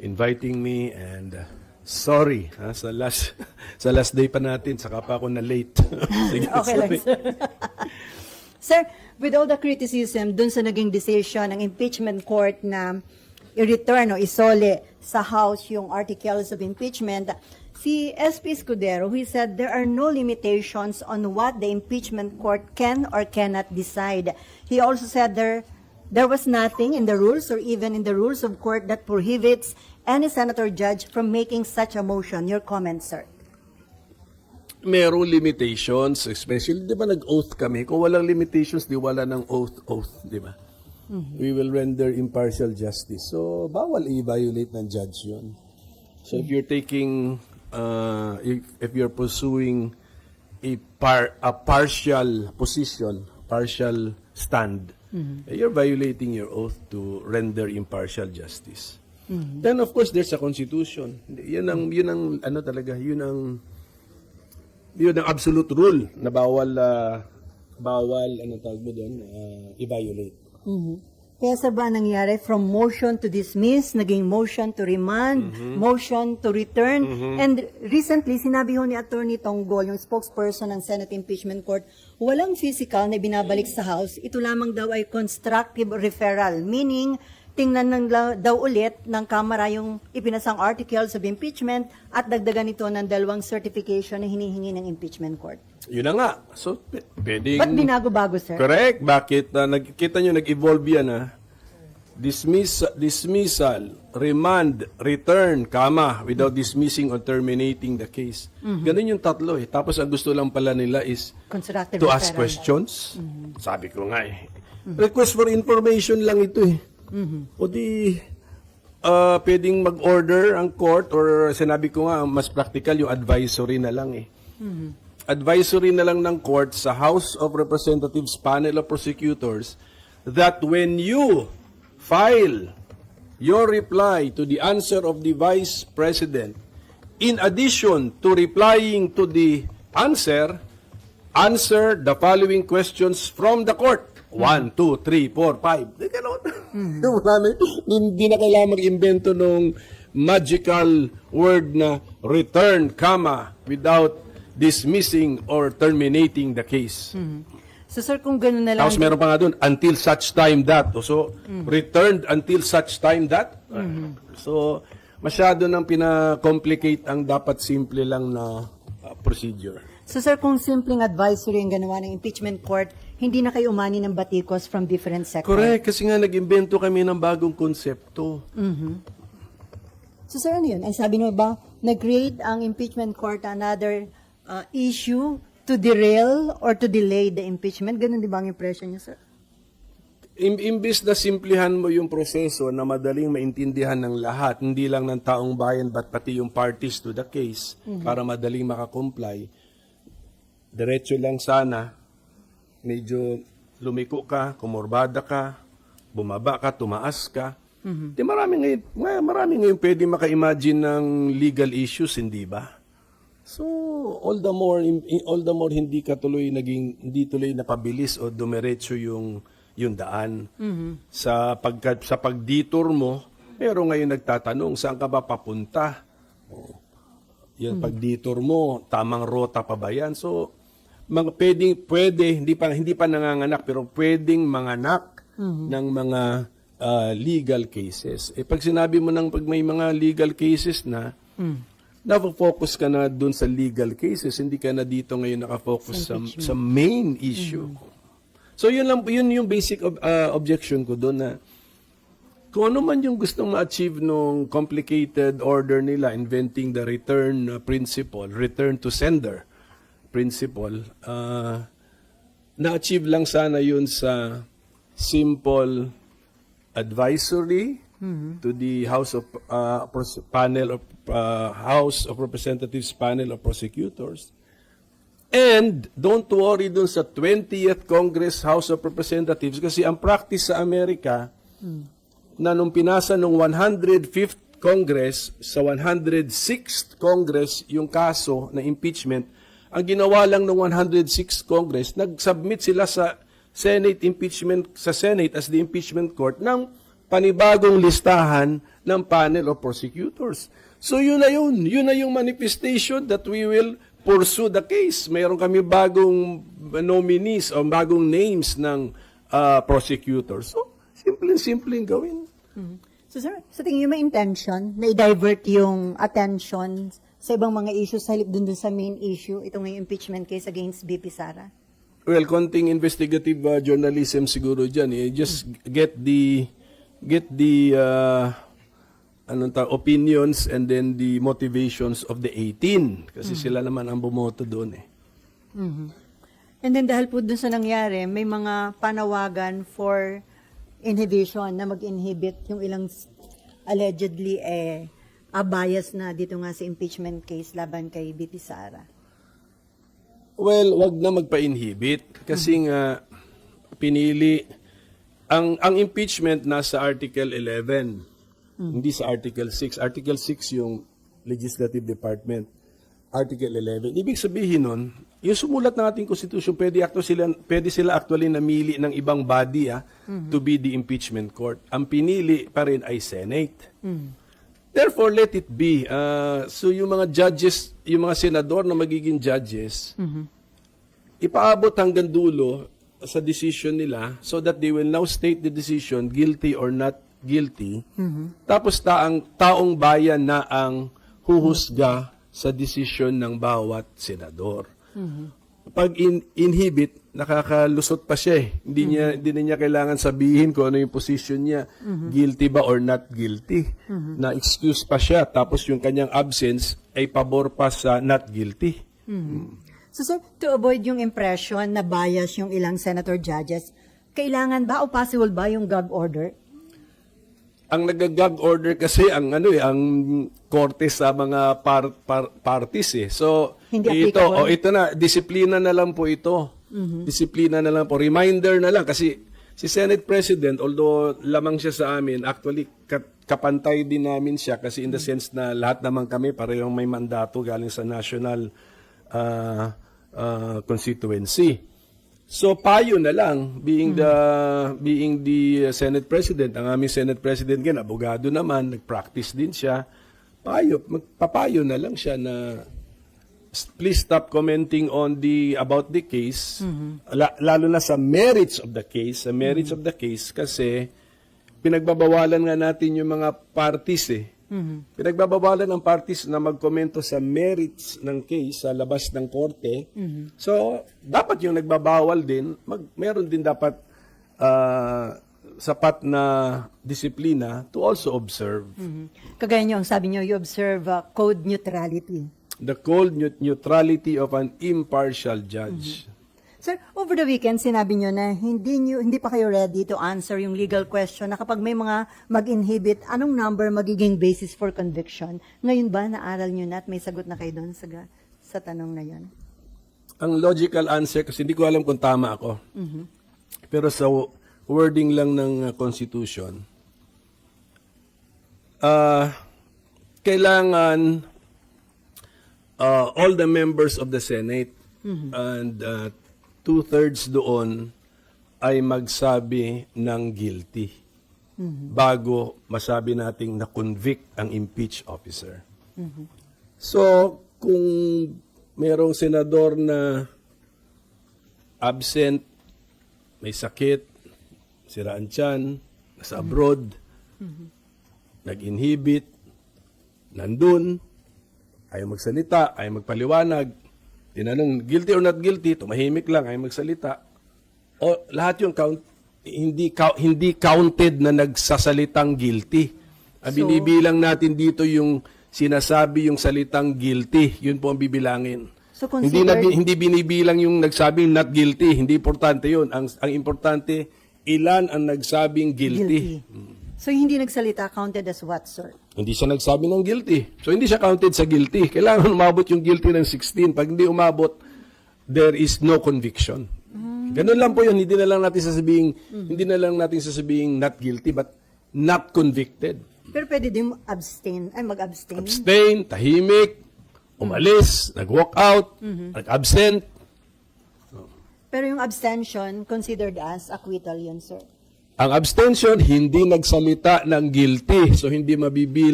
inviting me and uh, sorry ha, sa last sa last day pa natin saka pa ako na late. Sige, Okay lang, sorry. sir. sir, with all the criticism dun sa naging decision ng impeachment court na i-return o isole sa House yung articles of impeachment, si SP Escudero, he said there are no limitations on what the impeachment court can or cannot decide. He also said there there was nothing in the rules or even in the rules of court that prohibits any senator judge from making such a motion. Your comment, sir. Merong limitations, especially, di ba nag-oath kami? Kung walang limitations, di wala ng oath-oath, di ba? We will render impartial justice. So, bawal i-violate ng judge yun. So, if you're taking, uh, if, if you're pursuing a, par, a partial position, partial stand, eh, you're violating your oath to render impartial justice. Then, of course, there's a constitution. Yun ang, yun ang, ano talaga, yun ang, yun ang absolute rule na bawal ah, bawal ano tawag mo doon ah, i-violate. Kaya sa ba nangyari? From motion to dismiss, naging motion to remand, motion to return, and recently sinabi ho ni Attorney Tonggol, yung spokesperson ng Senate Impeachment Court, walang physical na binabalik sa House, ito lamang daw ay constructive referral, meaning tingnan ng daw ulit ng Kamara yung ipinasang articles of impeachment at dagdagan ito ng dalawang certification na hinihingi ng impeachment court. Yun na nga. So, pwedeng... Ba't binago-bago, sir? Correct. Bakit? Uh, nagkita nyo, nag-evolve yan, ha? Dismiss, dismissal, remand, return, kama, without dismissing or terminating the case. Ganun yung tatlo, eh. Tapos ang gusto lang pala nila is to ask questions. Sabi ko nga, eh. Request for information lang ito, eh. O di, ah, pwedeng mag-order ang court or sinabi ko nga, mas practical yung advisory na lang, eh advisory na lang ng court sa House of Representatives panel of prosecutors that when you file your reply to the answer of the Vice President, in addition to replying to the answer, answer the following questions from the court. One, two, three, four, five. Di ganun. Wala na, hindi na kailangan mag-invento ng magical word na return, comma, without dismissing or terminating the case. So sir, kung gano'n na lang, Tapos meron pa nga doon, until such time that. So, returned until such time that. So, masyado nang pina-complicate ang dapat simple lang na uh, procedure. So sir, kung simpleng advisory ang ganawa ng impeachment court, hindi na kayo umani ng batikos from different sectors. Correct, kasi nga nag-invento kami ng bagong konsepto. So sir, ano yun? Ay sabi nyo ba, nag-create ang impeachment court another uh, issue to derail or to delay the impeachment? Ganun di ba ang impression niyo, sir? Im- imbis na simplihan mo yung proseso na madaling maintindihan ng lahat, hindi lang ng taong bayan, but pati yung parties to the case, para madaling makakomply, diretso lang sana, medyo lumiko ka, kumorbada ka, bumaba ka, tumaas ka. Di marami ngayon, ma- marami ngayon pwede maka-imagine ng legal issues, hindi ba? So, all the more all the more hindi ka tuloy naging hindi tuloy napabilis o dumiretso yung yung daan. Sa pagka, sa pagdetour mo, pero ngayon nagtatanong saan ka ba papunta? O, yan pagdetour mo, tamang rota pa ba yan? So, mga pwedeng pwede hindi pa hindi pa nanganganak pero pwedeng manganak ng mga ah, legal cases. Eh pag sinabi mo nang pag may mga legal cases na, Nafo-focus ka na dun sa legal cases, hindi ka na dito ngayon nakafocus sa, sa main issue. So yun lang yun yung basic ob- uh, objection ko doon na kung ano man yung gustong ma-achieve nung complicated order nila inventing the return uh, principle, return to sender principle, uh, na-achieve lang sana yun sa simple advisory to the House of uh, panel of uh, House of Representatives panel of prosecutors. And don't worry dun sa 20th Congress House of Representatives kasi ang practice sa Amerika na nung pinasa nung 105th Congress sa 106th Congress yung kaso na impeachment, ang ginawa lang ng 106th Congress, nag-submit sila sa Senate impeachment sa Senate as the impeachment court ng panibagong listahan ng panel of prosecutors. So yun na yun. Yun na yung manifestation that we will pursue the case. Mayroon kami bagong nominees o bagong names ng ah, prosecutors. So, simple-simple gawin. So sir, sa tingin niyo may intention na i-divert yung attention sa ibang mga issues sa halip dun, dun sa main issue, itong yung impeachment case against BP Sara? Well, konting investigative uh, journalism siguro dyan. Eh. Just get the get the uh, anong ta- opinions and then the motivations of the 18 kasi sila naman ang bumoto doon eh. And then dahil po dun sa nangyari, may mga panawagan for inhibition na mag-inhibit yung ilang allegedly eh a bias na dito nga sa impeachment case laban kay BP Sara. Well, wag na magpa-inhibit kasi nga pinili ang ang impeachment nasa Article 11. Hindi sa Article 6. Article 6 yung Legislative Department. Article 11. Ibig sabihin nun, yung sumulat ng ating constitution, pwede, acto sila, pwede sila actually namili ng ibang body ah, to be the impeachment court. Ang pinili pa rin ay Senate. Therefore, let it be. Uh, so yung mga judges, yung mga senador na magiging judges, ipaabot hanggang dulo sa decision nila so that they will now state the decision guilty or not guilty. Tapos taang taong bayan na ang huhusga sa desisyon ng bawat senador. Pag in- inhibit, nakakalusot pa siya eh. Hindi niya hindi na niya kailangan sabihin kung ano yung position niya, guilty ba or not guilty. Na excuse pa siya tapos yung kanyang absence ay pabor pa sa not guilty. So sir, to avoid yung impression na bias yung ilang senator judges, kailangan ba o possible ba yung gag order? ang nagagag order kasi ang ano eh ang korte sa mga par, par- parties eh. So Hindi ito applicable. oh, ito na disiplina na lang po ito. Disiplina na lang po. Reminder na lang kasi si Senate President although lamang siya sa amin actually ka- kapantay din namin siya kasi in the sense na lahat naman kami parehong may mandato galing sa national ah, ah, constituency. So payo na lang being the being the uh, Senate President, ang aming Senate President gan abogado naman, nag-practice din siya. Payo, magpapayo na lang siya na please stop commenting on the about the case la- lalo na sa merits of the case, sa merits of the case kasi pinagbabawalan nga natin yung mga parties eh. Pinagbabawalan ng parties na magkomento sa merits ng case sa labas ng korte. So, dapat yung nagbabawal din, mag, meron din dapat ah, sapat na disiplina to also observe Kagaya nyo, ang sabi nyo, you observe uh, code neutrality. The cold neut- neutrality of an impartial judge. Sir, over the weekend, sinabi nyo na hindi, nyo, hindi pa kayo ready to answer yung legal question na kapag may mga mag-inhibit, anong number magiging basis for conviction? Ngayon ba, naaral nyo na at may sagot na kayo doon sa, sa tanong na yun? Ang logical answer, kasi hindi ko alam kung tama ako, pero sa wording lang ng uh, Constitution, ah, kailangan uh, all the members of the Senate and uh, two-thirds doon ay magsabi ng guilty bago masabi nating na-convict ang impeach officer. So, kung merong senador na absent, may sakit, siraan tiyan, nasa abroad, nag-inhibit, nandun, ayaw magsalita, ayaw magpaliwanag, tinanong, guilty or not guilty, tumahimik lang, ayaw magsalita. O lahat yung count, hindi hindi counted na nagsasalitang guilty. Ang So- binibilang natin dito yung sinasabi yung salitang guilty, yun po ang bibilangin. So hindi na hindi binibilang yung nagsabing not guilty, hindi importante yun. Ang ang importante ilan ang nagsabing guilty. So, hindi nagsalita counted as what, sir? Hindi siya nagsabi ng guilty. So hindi siya counted sa guilty. Kailangan umabot yung guilty ng 16. Pag hindi umabot, there is no conviction. Ganun lang po yun. Hindi na lang natin sasabihin, hindi na lang natin sasabihin not guilty, but not convicted. Pero pwede din abstain, ay mag-abstain. Abstain, tahimik, umalis, nag-walk out, nag-absent. Pero yung abstention, considered as acquittal yun, sir. Ang abstention, hindi nagsalita ng guilty. So, hindi mabibilang